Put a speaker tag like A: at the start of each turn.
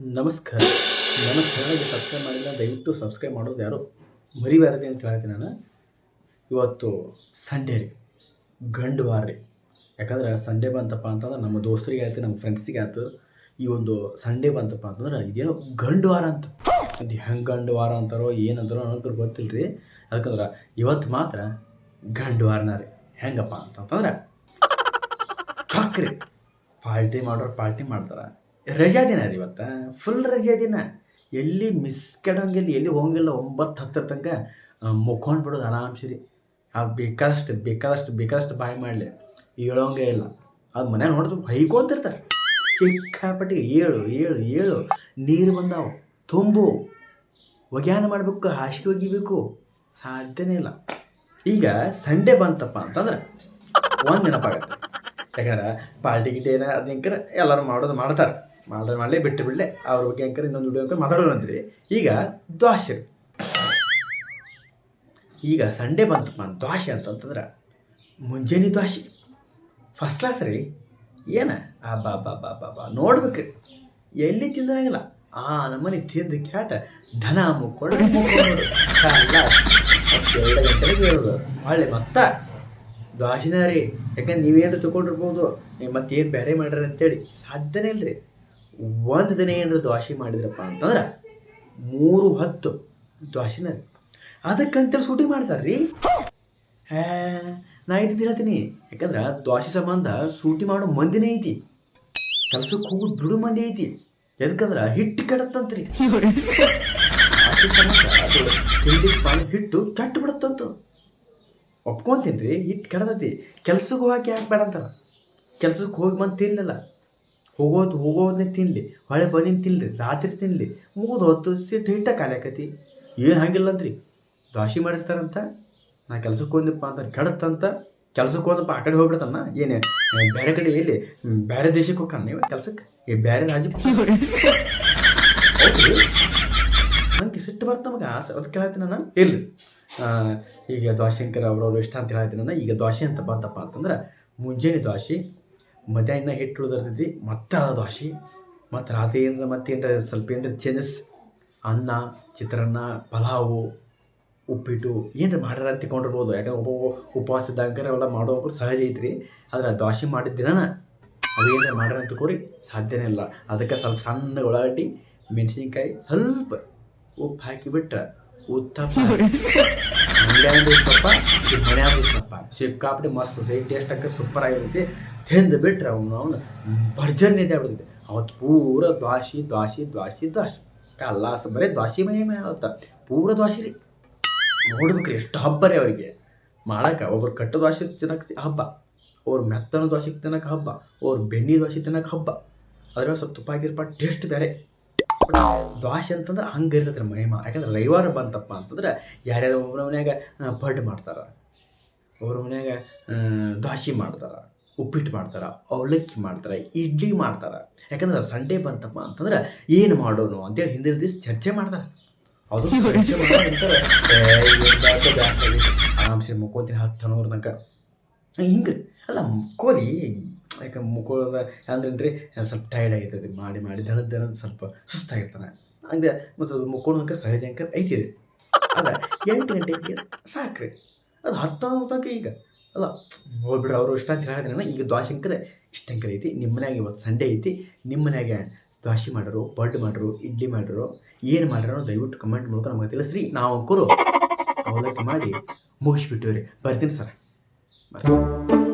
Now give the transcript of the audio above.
A: ನಮಸ್ಕಾರ. ನನ್ನ ಚಾನಲ್ಗೆ ಸಬ್ಸ್ಕ್ರೈಬ್ ಮಾಡಿಲ್ಲ, ದಯವಿಟ್ಟು ಸಬ್ಸ್ಕ್ರೈಬ್ ಮಾಡೋದು ಯಾರು ಮರಿಬಾರದೆ ಅಂತ ಹೇಳ್ತೀನಿ ನಾನು. ಇವತ್ತು ಸಂಡೇ ರೀ. ಗಂಡು ವಾರ ರೀ. ಯಾಕಂದ್ರೆ ಸಂಡೇ ಬಂತಪ್ಪ ಅಂತಂದ್ರೆ ನಮ್ಮ ದೋಸ್ತರಿಗೆ ಆಯ್ತು, ನಮ್ಮ ಫ್ರೆಂಡ್ಸಿಗೆ ಆಯ್ತು. ಈ ಒಂದು ಸಂಡೇ ಬಂತಪ್ಪ ಅಂತಂದ್ರೆ ಇದೇನೋ ಗಂಡು ವಾರ ಅಂತ. ಅದು ಹೆಂಗೆ ಗಂಡು ವಾರ ಅಂತಾರೋ, ಏನಂತಾರೋ ನನಗೆ ಗೊತ್ತಿಲ್ಲ ರೀ ಯಾಕಂದ್ರೆ ಇವತ್ತು ಮಾತ್ರ ಗಂಡು ವಾರನ ರೀ. ಹೆಂಗಪ್ಪ ಅಂತಂತಂದ್ರೆ, ಚಕ್ರಿ. ಪಾರ್ಟಿ ಮಾಡೋರು ಪಾರ್ಟಿ ಮಾಡ್ತಾರೆ. ರಜಾ ದಿನ ರೀ ಇವತ್ತು? ಫುಲ್ ರಜಾ ದಿನ. ಎಲ್ಲಿ ಮಿಸ್ ಕೆಡೋಂಗಿಲ್ಲ ಎಲ್ಲಿ ಹೋಗಂಗಿಲ್ಲ ಒಂಬತ್ತು ಹತ್ತರ ತನಕ ಮುಕ್ಕೊಂಡು ಬಿಡೋದು ಆರಾಮ್ಸೆ ರೀ. ಆ, ಬೇಕಾದಷ್ಟು ಬೇಕಾದಷ್ಟು ಬೇಕಾದಷ್ಟು ಬಾಯಿ ಮಾಡಲಿ. ಹೇಳೋಂಗೆ ಇಲ್ಲ. ಅದು ಮನೆ ನೋಡಿದ್ರು ಹೊಯ್ಕೊಂತಿರ್ತಾರೆ ಸಿಕ್ಕಾಪಟ್ಟಿಗೆ ಏಳು ಏಳು ಏಳು. ನೀರು ಬಂದಾವು. ತುಂಬು. ಒಗ್ಯಾನ ಮಾಡಬೇಕು, ಹಾಸಿಗೆ ಒಗಿಬೇಕು. ಸಾಧ್ಯನೇ ಇಲ್ಲ. ಈಗ ಸಂಡೇ ಬಂತಪ್ಪ ಅಂತಂದ್ರೆ ಒಂದು ನೆನಪಾಗತ್ತೆ. ಯಾಕಂದ್ರೆ ಪಾರ್ಟಿ ಗಿಟಿ ಏನ ಅದಕ್ಕೆ ಎಲ್ಲರೂ ಮಾಡೋದು ಮಾಡ್ತಾರೆ. ಮಾಡೋದು ಮಾಡಲೇ ಬಿಟ್ಟು ಬಿಡಲೆ ಅವ್ರ ಬಗ್ಗೆ ಅಂಕರ್ ಇನ್ನೊಂದು ವಿಡಿಯೋ ಅಂಕರ್ ಮಾತಾಡೋಣ ಅಂದ್ರಿ ಈಗ ದ್ವಾಸೆ ಈಗ ಸಂಡೇ ಬಂತಪ್ಪ ದ್ವಾಸೆ ಅಂತಂತಂದ್ರೆ ಮುಂಜಾನೆ ದ್ವಾಸೆ ಫಸ್ಟ್ ಕ್ಲಾಸ್ ರೀ. ಏನ? ಆ ಬಾ ಬಾ ಬಾ ಬಾ ಬಾ ನೋಡ್ಬೇಕು ಎಲ್ಲಿ ತಿಂದಂಗಿಲ್ಲ ಆ, ನಮ್ಮನೆ ತಿಂದು ಕ್ಯಾಟ ಧನ ಮುಕ್ಕೊಂಡು ಅಲ್ಲ ಮತ್ತೆ ದ್ವಾಸಿನ ರೀ. ಯಾಕಂದ್ರೆ ನೀವೇನು ತಗೊಂಡಿರ್ಬೋದು. ನೀವು ಮತ್ತೇನು ಬೇರೆ ಮಾಡ್ರಿ ಅಂತೇಳಿ. ಸಾಧ್ಯನೇ ಇಲ್ರಿ. ಒಂದು ದಿನ ಏನಾದ್ರು ದ್ವಾಸಿ ಮಾಡಿದ್ರಪ್ಪ ಅಂತಂದ್ರೆ ಮೂರು ಹತ್ತು ದ್ವಾಸಿನ ಅದಕ್ಕಂತ ಸೂಟಿ ಮಾಡ್ತಾರೆ ರೀ ನಾ ಇದು ಹೇಳ್ತೀನಿ. ಯಾಕಂದ್ರೆ ದ್ವಾಸಿ ಸಂಬಂಧ ಸೂಟಿ ಮಾಡೋ ಮಂದಿನೇ ಐತಿ. ಕೆಲಸಕ್ಕೆ ಹೋಗೋದು ಬಿಡು ಮಂದಿ ಐತಿ. ಎದಕ್ಕಂದ್ರೆ ಹಿಟ್ಟು ಕೆಡತ್ತಂತ್ರಿ. ತಿಂಡಿ ಹಿಟ್ಟು ಕೆಟ್ಟು ಬಿಡತ್ತಂತ. ಒಪ್ಕೊಂತೀನಿ ರೀ ಹಿಟ್ಟು ಕೆಡತೈತಿ. ಕೆಲ್ಸಕ್ಕೆ ಹೋಗಕ್ಕೆ ಯಾಕೆ ಬೇಡ ಅಂತಾರ. ಕೆಲ್ಸಕ್ಕೆ ಹೋಗಿ ಬಂದು ತಿನ್ನಲ್ಲ ಹೋಗೋದು ಹೋಗೋದನ್ನೇ ತಿನ್ನಲಿ ಹೊಳೆ ಬಂದಿನ ತಿನ್ನಲಿ ರಾತ್ರಿ ತಿನ್ನಲಿ ಮುಗಿದು ಹೊತ್ತು ಸಿಟ್ಟು ಹಿಟ್ಟ ಖಾಲಿ ಆಕತಿ ಏನು ಹಂಗಿಲ್ಲ ಅಂತ್ರಿ ದ್ವಾಸಿ ಮಾಡಿರ್ತಾರಂತ ನಾ ಕೆಲ್ಸಕ್ಕೆ ಹೋದ್ನಪ್ಪ ಅಂತ ಕೆಡತ್ತಂತ ಕೆಲ್ಸಕ್ಕೆ ಹೋದಪ್ಪ ಆ ಕಡೆ ಹೋಗ್ಬಿಡ್ತಾನ ಏನೇ ಬೇರೆ ಕಡೆ ಎಲ್ಲಿ? ಬೇರೆ ದೇಶಕ್ಕೆ ಹೋಗ್ತಾನೆ ನೀವು ಕೆಲ್ಸಕ್ಕೆ ಏ ಬೇರೆ ರಾಜ್ಯಕ್ಕೆ? ನಂಗೆ ಸಿಟ್ಟು ಬರ್ತ ನಮಗೆ ಆಸೆ ಅದಕ್ಕೆ ಹೇಳ್ತೀನಿ ನಾನು. ಇಲ್ಲ ಈಗ ದ್ವಾಶಂಕರ್ ಅವ್ರವ್ರು ಇಷ್ಟ ಅಂತ ಹೇಳ್ತೀನಿ ನಾನು. ಈಗ ದ್ವಾಸೆ ಅಂತ ಬಂತಪ್ಪ ಅಂತಂದ್ರೆ ಮುಂಜಾನೆ ದ್ವಾಸೆ ಮಧ್ಯಾಹ್ನ ಹಿಟ್ಟು ಉಳಿದಿರ್ತೈತಿ, ಮತ್ತೆ ಆ ದ್ವಾಸಿ ಮತ್ತು ರಾತ್ರಿ ಏನಾರ ಮತ್ತೆ ಏನಾರ ಸ್ವಲ್ಪ ಏನಾರ ಚೇಂಜಸ್ ಅನ್ನ, ಚಿತ್ರಾನ್ನ, ಪಲಾವು, ಉಪ್ಪಿಟ್ಟು ಏನಾರ ಮಾಡ್ಯಾರ ಅಂತ ತಿಳ್ಕೊಂಡಿರ್ಬೋದು. ಯಾಕಂದ್ರೆ ಒಬ್ಬ ಉಪವಾಸ ಇದ್ದಂಗಾರೆ ಅವೆಲ್ಲ ಮಾಡೋಕೆ ಸಹಜ ಐತ್ರಿ. ಆದ್ರೆ ದ್ವಾಸಿ ಮಾಡಿದ ದಿನನ ಅದು ಏನಾರ ಮಾಡ್ಯಾರ ಅಂತ ಕೋರಿ ಸಾಧ್ಯನೇ ಇಲ್ಲ. ಅದಕ್ಕೆ ಸ್ವಲ್ಪ ಸಣ್ಣ ಉಳ್ಳಾಗಡ್ಡಿ, ಮೆಣಸಿನ್ಕಾಯಿ ಸ್ವಲ್ಪ ಉಪ್ಪು ಹಾಕಿಬಿಟ್ರೆ ಉತ್ತಪ್ಪ ಅಂಗಡಿಯಾಗ ಉತ್ತಪ್ಪ ಇದು ಮನ್ಯಾಗ ಮಸ್ತ್, ಸೈ ಟೇಸ್ಟ್ ಹಾಕಿ ಸೂಪರ್ ಆಗಿರುತ್ತೆ. ತಿಂದು ಬಿಟ್ರೆ ಅವನು ಅವನು ಭರ್ಜನ್ ಇದೆ ಆಗ್ಬಿಡುತ್ತೆ. ಅವತ್ತು ಪೂರ ದ್ವಾಸಿ ದ್ವಾಸಿ ದ್ವಾಸಿ ದ್ವಾಸಿ. ಕಲ್ಲಾಸ ಬರೀ ದ್ವಾಸಿ ಮೈ ಮೈ ಅವತ್ತ ಪೂರ ದ್ವಾಸಿ ರೀ. ನೋಡ್ಬೇಕ್ರಿ, ಎಷ್ಟು ಹಬ್ಬ ರೀ ಅವರಿಗೆ. ಮಾಡಕ್ಕೆ, ಒಬ್ರು ಕಟ್ಟು ದ್ವಾಸಿ ತಿನ್ನಕ್ಕೆ ಹಬ್ಬ. ಅವ್ರು ಮೆತ್ತನ ದ್ವಾಸಿಗೆ ತಿನ್ನಕ್ಕೆ ಹಬ್ಬ. ಅವ್ರು ಬೆಣ್ಣೆ ದ್ವಾಸಿ ತಿನ್ನಕ್ಕೆ ಹಬ್ಬ. ಅದ್ರಾಗ ಸ್ವಲ್ಪ ತುಪ್ಪ ಆಗಿರ್ಪ ಟೇಸ್ಟ್ ಬೇರೆ. ದ್ವಾಸೆ ಅಂತಂದ್ರೆ ಹಂಗೆ ಇರ್ತೈತೆ ಮಹಿಮ. ಯಾಕಂದ್ರೆ ರವಿವಾರ ಬಂತಪ್ಪ ಅಂತಂದ್ರೆ ಯಾರ್ಯಾರು ಒಬ್ಬರ ಮನ್ಯಾಗ ಪಡ್ ಮಾಡ್ತಾರೆ. ಅವ್ರ ಮನ್ಯಾಗ ದ್ವಾಸೆ ಮಾಡ್ತಾರೆ, ಉಪ್ಪಿಟ್ಟು ಮಾಡ್ತಾರೆ, ಅವಲಕ್ಕಿ ಮಾಡ್ತಾರೆ, ಇಡ್ಲಿ ಮಾಡ್ತಾರೆ. ಯಾಕಂದ್ರೆ ಸಂಡೇ ಬಂತಪ್ಪ ಅಂತಂದ್ರೆ ಏನು ಮಾಡೋನು ಅಂತೇಳಿ ಹಿಂದಿನ ದಿವಸ ಚರ್ಚೆ ಮಾಡ್ತಾರೆ. ಅದು. ಆರಾಮ್ಸೆ ಮುಕ್ಕೋತೀನಿ ಹತ್ತು ಹನ್ನೂರು ತನಕ. ಹಿಂಗೆ. ಅಲ್ಲ ಮುಕ್ಕೋರಿ ಯಾಕೆ ಮುಕೋದ ಅಂದ್ರೆ ರೀ ಸ್ವಲ್ಪ ಟೈರ್ಡ್ ಆಗಿರ್ತದೆ. ಮಾಡಿ ಮಾಡಿ, ದನದ ದನದ ಸ್ವಲ್ಪ ಸುಸ್ತಾಗಿರ್ತಾನೆ. ಹಂಗೆ ಸ್ವಲ್ಪ ಮುಕ್ಕೋಣಕ ಸಹಜ ಅಂಕ ಐತಿ ರೀ ಅದ ಎಂಟು ಗಂಟೆಗೆ ಸಾಕ್ರಿ. ಅದು ಹತ್ತು ತನಕ ಈಗ. ಅಲ್ಲ, ಹೋಗ್ಬಿಡ್ರಿ, ಅವರು ಇಷ್ಟ ಅಂತ ಹೇಳಿದ್ರೆ ಈಗ ದ್ವಾಶಂಕರ ಇಷ್ಟಂಕರ ಐತಿ. ನಿಮ್ಮ ಮನ್ಯಾಗ ಇವತ್ತು ಸಂಡೇ ಐತಿ. ನಿಮ್ಮ ಮನ್ಯಾಗ ದ್ವಾಸೆ ಮಾಡೋರು ಪಡ್ ಮಾಡ್ರು, ಇಡ್ಲಿ ಮಾಡೋರು, ಏನು ಮಾಡ್ಯಾರೋ ದಯವಿಟ್ಟು ಕಮೆಂಟ್ ಮೂಲಕ ನಮಗೆ ತಿಳಿಸ್ರಿ. ನಾವು ಅಂಕರು ಅವಲಕ್ಕಿ ಮಾಡಿ ಮುಗಿಸ್ಬಿಟ್ಟಿವ್ರಿ ಬರ್ತೀನಿ ಸರ್. ಬರ್ತೀನಿ.